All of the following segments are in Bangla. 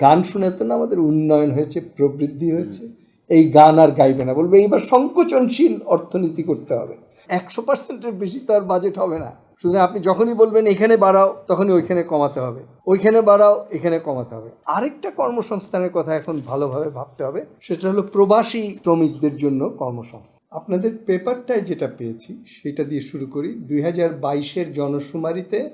গান শুনে তো না আমাদের উন্নয়ন হয়েছে, প্রবৃদ্ধি হয়েছে। এই গান আর গাইবে না। বলবে এইবার সংকোচনশীল অর্থনীতি করতে হবে। একশো পার্সেন্টের বেশি তো আর বাজেট হবে না। সুতরাং আপনি যখনই বলবেন এখানে বাড়াও, তখনই ওইখানে কমাতে হবে। ওইখানে বাড়াও, এখানে কমাতে হবে। আরেকটা কর্মসংস্থানের কথা এখন ভালোভাবে ভাবতে হবে, সেটা হলো প্রবাসী শ্রমিকদের জন্য কর্মসংস্থান। আপনাদের পেপারটায় যেটা পেয়েছি, সেটা দিয়ে শুরু করি। দুই হাজার বাইশের জনশুমারিতে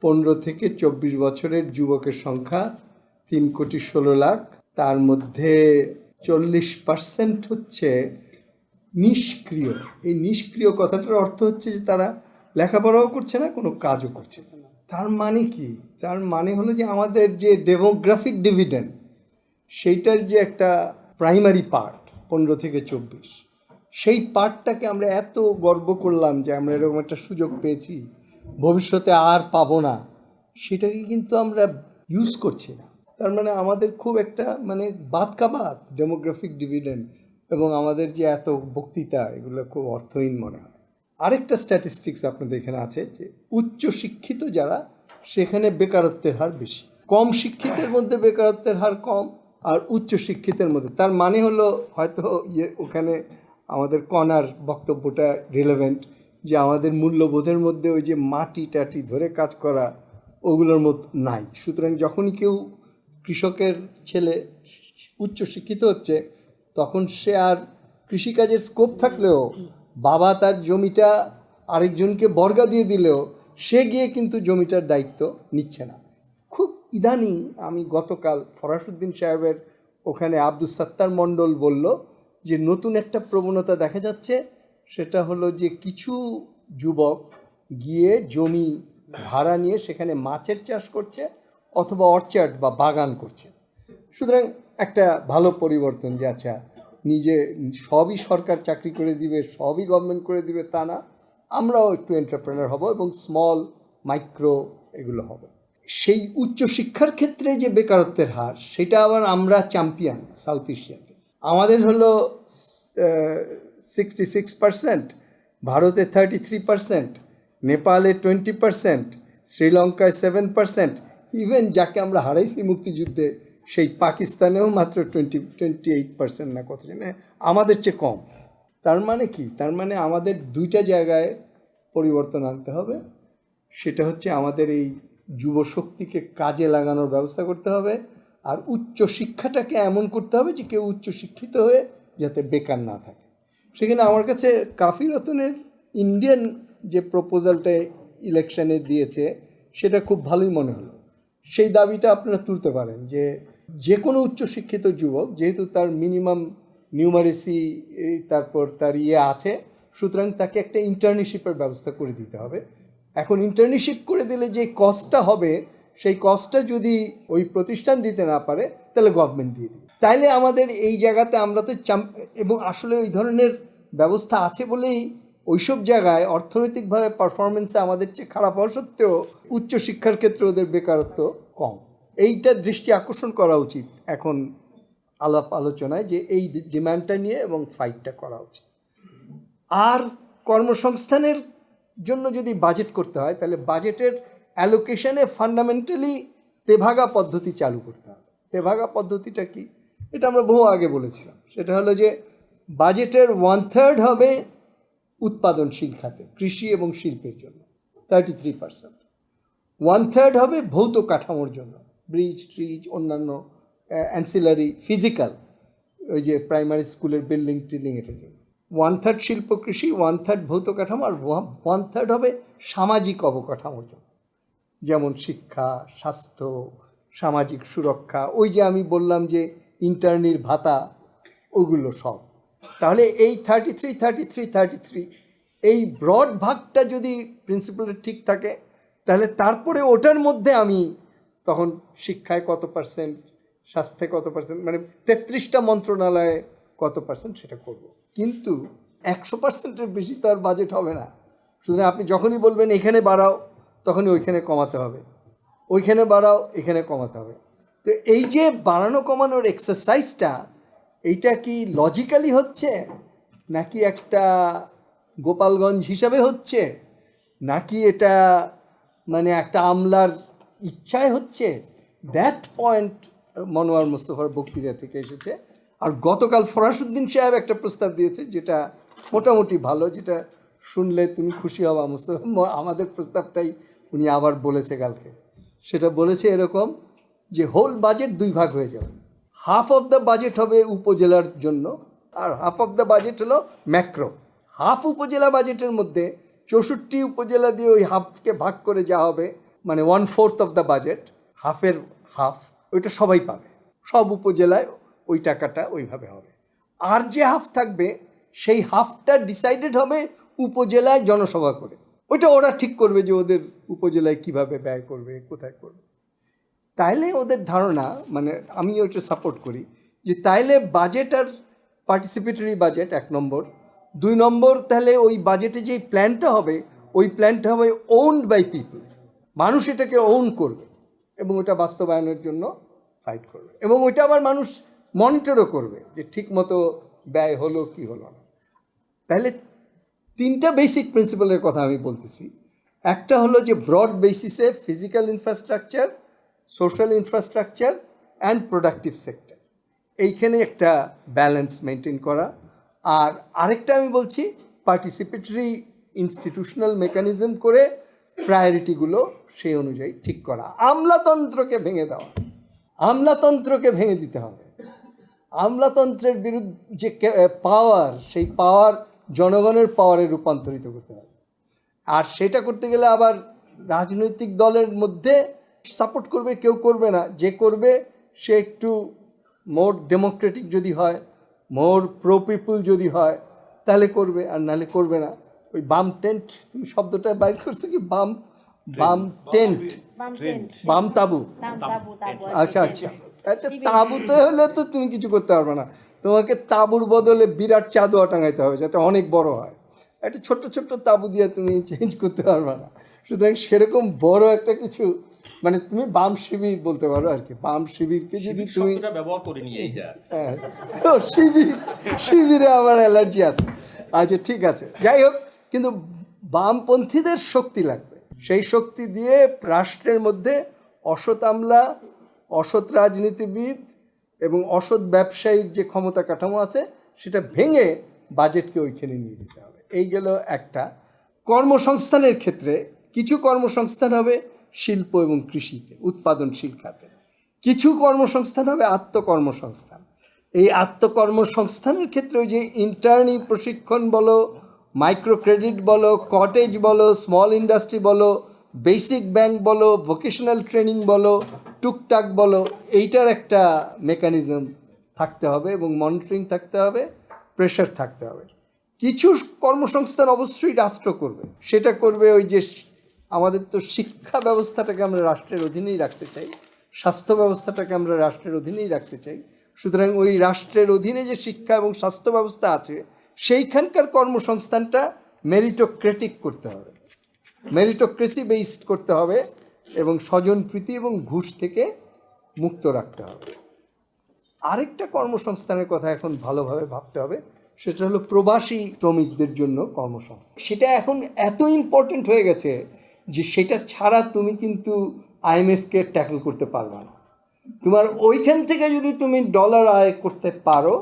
পনেরো থেকে চব্বিশ বছরের যুবকের সংখ্যা তিন কোটি ষোলো লাখ, তার মধ্যে চল্লিশ পার্সেন্ট হচ্ছে নিষ্ক্রিয়। এই নিষ্ক্রিয় কথাটার অর্থ হচ্ছে যে তারা লেখাপড়াও করছে না, কোনো কাজও করছে না। তার মানে কি? তার মানে হলো যে আমাদের যে ডেমোগ্রাফিক ডিভিডেন্ড, সেইটার যে একটা প্রাইমারি পার্ট, পনেরো থেকে চব্বিশ, সেই পার্টটাকে আমরা এত গর্ব করলাম যে আমরা এরকম একটা সুযোগ পেয়েছি, ভবিষ্যতে আর পাবো না, সেটাকে কিন্তু আমরা ইউজ করছি না। তার মানে আমাদের খুব একটা মানে বাদ কাবাদ ডেমোগ্রাফিক ডিভিডেন্ড এবং আমাদের যে এত বক্তৃতা, এগুলো খুব অর্থহীন মনে হয়। আরেকটা স্ট্যাটিস্টিক্স আপনাদের এখানে আছে যে উচ্চ শিক্ষিত যারা, সেখানে বেকারত্বের হার বেশি। কম শিক্ষিতের মধ্যে বেকারত্বের হার কম আর উচ্চ শিক্ষিতের মধ্যে। তার মানে হলো হয়তো ইয়ে ওখানে আমাদের কনার বক্তব্যটা রিলেভেন্ট যে আমাদের মূল্যবোধের মধ্যে ওই যে মাটি টাটি ধরে কাজ করা, ওগুলোর মতো নাই। সুতরাং যখনই কেউ কৃষকের ছেলে উচ্চ শিক্ষিত হচ্ছে, তখন সে আর কৃষিকাজের স্কোপ থাকলেও বাবা তার জমিটা আরেকজনকে বর্গা দিয়ে দিলেও সে গিয়ে কিন্তু জমিটার দায়িত্ব নিচ্ছে না। খুব ইদানিং আমি গতকাল ফরাসুদ্দিন সাহেবের ওখানে আব্দুল সাত্তার মণ্ডল বলল যে নতুন একটা প্রবণতা দেখা যাচ্ছে, সেটা হলো যে কিছু যুবক গিয়ে জমি ভাড়া নিয়ে সেখানে মাছের চাষ করছে অথবা অর্চার্ড বা বাগান করছে। সুতরাং একটা ভালো পরিবর্তন যে আচ্ছা নিজে সবই সরকার চাকরি করে দিবে, সবই গভর্নমেন্ট করে দিবে তা না। আমরাও একটু এন্টারপ্রেনার হব এবং স্মল মাইক্রো এগুলো হবে। সেই উচ্চ শিক্ষার ক্ষেত্রে যে বেকারত্বের হার, সেটা আবার আমরা চ্যাম্পিয়ন সাউথ এশিয়াতে আমাদের হলো সিক্সটি সিক্স পার্সেন্ট ভারতে থার্টি থ্রি পার্সেন্ট নেপালে টোয়েন্টি পার্সেন্ট শ্রীলঙ্কায় সেভেন পার্সেন্ট ইভেন যাকে আমরা হারাইছি মুক্তিযুদ্ধে, সেই পাকিস্তানেও মাত্র টোয়েন্টি টোয়েন্টি এইট পার্সেন্ট না কত জানে, আমাদের চেয়ে কম। তার মানে কি? তার মানে আমাদের দুইটা জায়গায় পরিবর্তন আনতে হবে। সেটা হচ্ছে আমাদের এই যুবশক্তিকে কাজে লাগানোর ব্যবস্থা করতে হবে, আর উচ্চ শিক্ষাটাকে এমন করতে হবে যে কেউ উচ্চ শিক্ষিত হয়ে যাতে বেকার না থাকে। সেখানে আমার কাছে কাফি রতনের ইন্ডিয়ান যে প্রপোজালটা ইলেকশানে দিয়েছে, সেটা খুব ভালোই মনে হলো। সেই দাবিটা আপনারা তুলতে পারেন যে যে কোনো উচ্চশিক্ষিত যুবক, যেহেতু তার মিনিমাম নিউমারেসি তারপর তার ইয়ে আছে, সুতরাং তাকে একটা ইন্টার্নশিপের ব্যবস্থা করে দিতে হবে। এখন ইন্টার্নশিপ করে দিলে যে কস্টটা হবে, সেই কস্টটা যদি ওই প্রতিষ্ঠান দিতে না পারে, তাহলে গভর্নমেন্ট দিয়ে দিবে। তাইলে আমাদের এই জায়গাতে আমরা তো এবং আসলে ওই ধরনের ব্যবস্থা আছে বলেই ওইসব জায়গায় অর্থনৈতিকভাবে পারফরমেন্সে আমাদের চেয়ে খারাপ হওয়া সত্ত্বেও উচ্চশিক্ষার ক্ষেত্রে ওদের বেকারত্ব কম। এইটা দৃষ্টি আকর্ষণ করা উচিত এখন আলাপ আলোচনায় যে এই ডিমান্ডটা নিয়ে এবং ফাইটটা করা উচিত। আর কর্মসংস্থানের জন্য যদি বাজেট করতে হয়, তাহলে বাজেটের অ্যালোকেশনে ফান্ডামেন্টালি তেভাগা পদ্ধতি চালু করতে হবে। তেভাগা পদ্ধতিটা কি? এটা আমরা বহু আগে বলেছিলাম। সেটা হলো যে বাজেটের ওয়ান থার্ড হবে উৎপাদনশীল খাতে, কৃষি এবং শিল্পের জন্য thirty three percent one third হবে ভৌত কাঠামোর জন্য, ব্রিজ, ট্রিজ, অন্যান্য অ্যান্সিলারি ফিজিক্যাল ওই যে প্রাইমারি স্কুলের বিল্ডিং টিল্ডিং এটার জন্য। ওয়ান থার্ড শিল্প কৃষি ওয়ান থার্ড ভৌত কাঠামো, আর ওয়ান থার্ড হবে সামাজিক অবকাঠামোর জন্য। যেমন শিক্ষা, স্বাস্থ্য, সামাজিক সুরক্ষা, ওই যে আমি বললাম যে ইন্টারনির ভাতা, ওগুলো সব। তাহলে এই thirty three thirty three thirty three এই ব্রড ভাগটা যদি প্রিন্সিপালের ঠিক থাকে, তাহলে তারপরে ওটার মধ্যে আমি তখন শিক্ষায় কত পার্সেন্ট স্বাস্থ্যে কত পার্সেন্ট মানে তেত্রিশটা মন্ত্রণালয়ে কত পার্সেন্ট সেটা করব। কিন্তু একশো পার্সেন্টের বেশি তো আর বাজেট হবে না। সুতরাং আপনি যখনই বলবেন, এখানে বাড়াও, তখনই ওইখানে কমাতে হবে। ওইখানে বাড়াও, এখানে কমাতে হবে। তো এই যে বাড়ানো কমানোর এক্সারসাইজটা এইটা কি লজিক্যালি হচ্ছে? নাকি একটা গোপালগঞ্জ হিসাবে হচ্ছে? নাকি এটা মানে একটা আমলার ইচ্ছায় হচ্ছে? দ্যাট পয়েন্ট মনোয়ার মুস্তফার বক্তৃতা থেকে এসেছে। আর গতকাল ফরাসুদ্দিন সাহেব একটা প্রস্তাব দিয়েছে যেটা মোটামুটি ভালো, যেটা শুনলে তুমি খুশি হবা মুস্তফা। আমাদের প্রস্তাবটাই উনি আবার বলেছে কালকে। সেটা বলেছে এরকম যে হোল বাজেট দুই ভাগ হয়ে যাবে। হাফ অফ দ্য বাজেট হবে উপজেলার জন্য, আর হাফ অফ দ্য বাজেট হলো ম্যাক্রো হাফ উপজেলা বাজেটের মধ্যে চৌষট্টি উপজেলা দিয়ে ওই হাফকে ভাগ করে যা হবে মানে one fourth of the budget হাফের হাফ ওইটা সবাই পাবে। সব উপজেলায় ওই টাকাটা ওইভাবে হবে। আর যে হাফ থাকবে, সেই হাফটা ডিসাইডেড হবে উপজেলায় জনসভা করে। ওইটা ওরা ঠিক করবে যে ওদের উপজেলায় কীভাবে ব্যয় করবে, কোথায় করবে। তাইলে ওদের ধারণা মানে আমি ওইটা সাপোর্ট করি, যে তাইলে বাজেট আর পার্টিসিপেটরি বাজেট এক নম্বর। দুই নম্বর তাহলে ওই বাজেটে যে প্ল্যানটা হবে, ওই প্ল্যানটা হবে ওনড বাই পিপল মানুষ এটাকে ওন করবে এবং ওটা বাস্তবায়নের জন্য ফাইট করবে। এবং ওইটা আবার মানুষ মনিটরও করবে যে ঠিক মতো ব্যয় হলো কি হলো না। তাহলে তিনটা বেসিক প্রিন্সিপালের কথা আমি বলতেছি। একটা হলো যে ব্রড বেসিসে physical infrastructure social infrastructure and productive sector এইখানে একটা ব্যালেন্স মেনটেন করা। আর আরেকটা আমি বলছি পার্টিসিপেটরি ইনস্টিটিউশনাল মেকানিজম করে প্রায়োরিটিগুলো সেই অনুযায়ী ঠিক করা। আমলাতন্ত্রকে ভেঙে দেওয়া। আমলাতন্ত্রকে ভেঙে দিতে হবে। আমলাতন্ত্রের বিরুদ্ধে যে পাওয়ার সেই পাওয়ার জনগণের পাওয়ারে রূপান্তরিত করতে হবে। আর সেটা করতে গেলে আবার রাজনৈতিক দলের মধ্যে সাপোর্ট করবে কেউ করবে না। যে করবে সে একটু মোর ডেমোক্রেটিক যদি হয় মোর প্রো পিপুল যদি হয় তাহলে করবে আর নাহলে করবে না। ওই বাম টেন্ট তুমি শব্দটা বাইর করছ কি? বাম বাম টেন্ট বাম তাবু। আচ্ছা আচ্ছা। আচ্ছা তাঁবুতে হলে তো তুমি কিছু করতে পারবে না। তোমাকে তাঁবুর বদলে বিরাট চাদোয়া টাঙাইতে হবে যাতে অনেক বড় হয়। একটা ছোট্ট ছোট্ট তাঁবু দিয়ে তুমি চেঞ্জ করতে পারবে না। সুতরাং সেরকম বড় একটা কিছু মানে তুমি বাম শিবির বলতে পারো আর কি। বাম শিবিরকে যদি তুমি ব্যবহার করিনি এইটা হ্যাঁ। শিবির। শিবিরে আমার অ্যালার্জি আছে। আচ্ছা ঠিক আছে। যাই হোক কিন্তু বামপন্থীদের শক্তি লাগবে। সেই শক্তি দিয়ে রাষ্ট্রের মধ্যে অসৎ আমলা অসৎ রাজনীতিবিদ এবং অসৎ ব্যবসায়ীর যে ক্ষমতা কাঠামো আছে সেটা ভেঙে বাজেটকে ওইখানে নিয়ে যেতে হবে। এই গেল একটা। কর্মসংস্থানের ক্ষেত্রে কিছু কর্মসংস্থান হবে শিল্প এবং কৃষিতে, উৎপাদনশীল খাতে। কিছু কর্মসংস্থান হবে আত্মকর্মসংস্থান। এই আত্মকর্মসংস্থানের ক্ষেত্রে ওই যে ইন্টার্নি প্রশিক্ষণ বলো মাইক্রো ক্রেডিট বলো, কটেজ বলো, স্মল ইন্ডাস্ট্রি বলো, বেসিক ব্যাংক বলো, ভোকেশনাল ট্রেনিং বলো, টুকটাক বলো, এইটার একটা মেকানিজম থাকতে হবে এবং মনিটরিং থাকতে হবে, প্রেশার থাকতে হবে। কিছু কর্মসংস্থান অবশ্যই রাষ্ট্র করবে। সেটা করবে ওই যে আমাদের তো শিক্ষা ব্যবস্থাটাকে আমরা রাষ্ট্রের অধীনেই রাখতে চাই, স্বাস্থ্য ব্যবস্থাটাকে আমরা রাষ্ট্রের অধীনেই রাখতে চাই। সুতরাং ওই রাষ্ট্রের অধীনে যে শিক্ষা এবং স্বাস্থ্য ব্যবস্থা আছে, সেইখানকার কর্মসংস্থানটা মেরিটোক্রেটিক করতে হবে। মেরিটোক্রেসি বেসড করতে হবে এবং স্বজনপ্রীতি এবং ঘুষ থেকে মুক্ত রাখতে হবে। আরেকটা কর্মসংস্থানের কথা এখন ভালোভাবে ভাবতে হবে, সেটা হলো প্রবাসী শ্রমিকদের জন্য কর্মসংস্থান। সেটা এখন এত ইম্পর্টেন্ট হয়ে গেছে যে সেটা ছাড়া তুমি কিন্তু আইএমএফকে ট্যাকল করতে পারবে না। তোমার ওইখান থেকে যদি তুমি ডলার আয় করতে পারো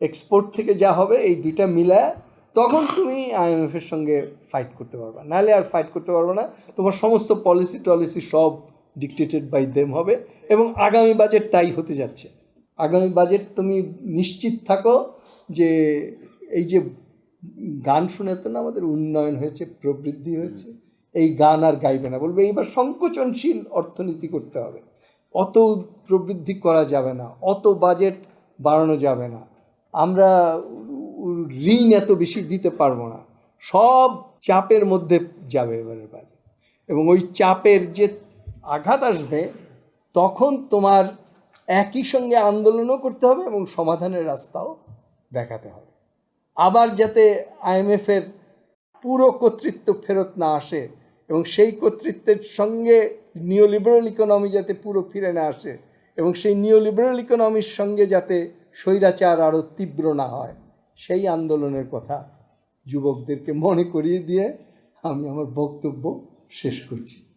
এক্সপোর্ট থেকে যা হবে, এই দুইটা মিলায়, তখন তুমি আইএমএফের সঙ্গে ফাইট করতে পারবে। নাহলে আর ফাইট করতে পারবে না। তোমার সমস্ত পলিসি টলিসি সব ডিকটেটেড বাই দেম হবে এবং আগামী বাজেট তাই হতে যাচ্ছে। আগামী বাজেট তুমি নিশ্চিত থাকো যে এই যে গান শুনে তো না আমাদের উন্নয়ন হয়েছে, প্রবৃদ্ধি হয়েছে এই গান আর গাইবে না। বলবে, এইবার সংকোচনশীল অর্থনীতি করতে হবে। অত প্রবৃদ্ধি করা যাবে না, অত বাজেট বাড়ানো যাবে না। আমরা ঋণ এত বেশি দিতে পারব না। সব চাপের মধ্যে যাবে এবারের বাজেট। এবং ওই চাপের যে আঘাত আসবে, তখন তোমার একই সঙ্গে আন্দোলনও করতে হবে এবং সমাধানের রাস্তাও দেখাতে হবে। আবার যাতে আইএমএফের পুরো কর্তৃত্ব ফেরত না আসে এবং সেই কর্তৃত্বের সঙ্গে নিওলিবারাল ইকোনমি যাতে পুরো ফিরে না আসে এবং সেই নিওলিবারাল ইকোনমির সঙ্গে যাতে স্বৈরাচার আরও তীব্র না হয়, সেই আন্দোলনের কথা যুবকদেরকে মনে করিয়ে দিয়ে আমি আমার বক্তব্য শেষ করছি।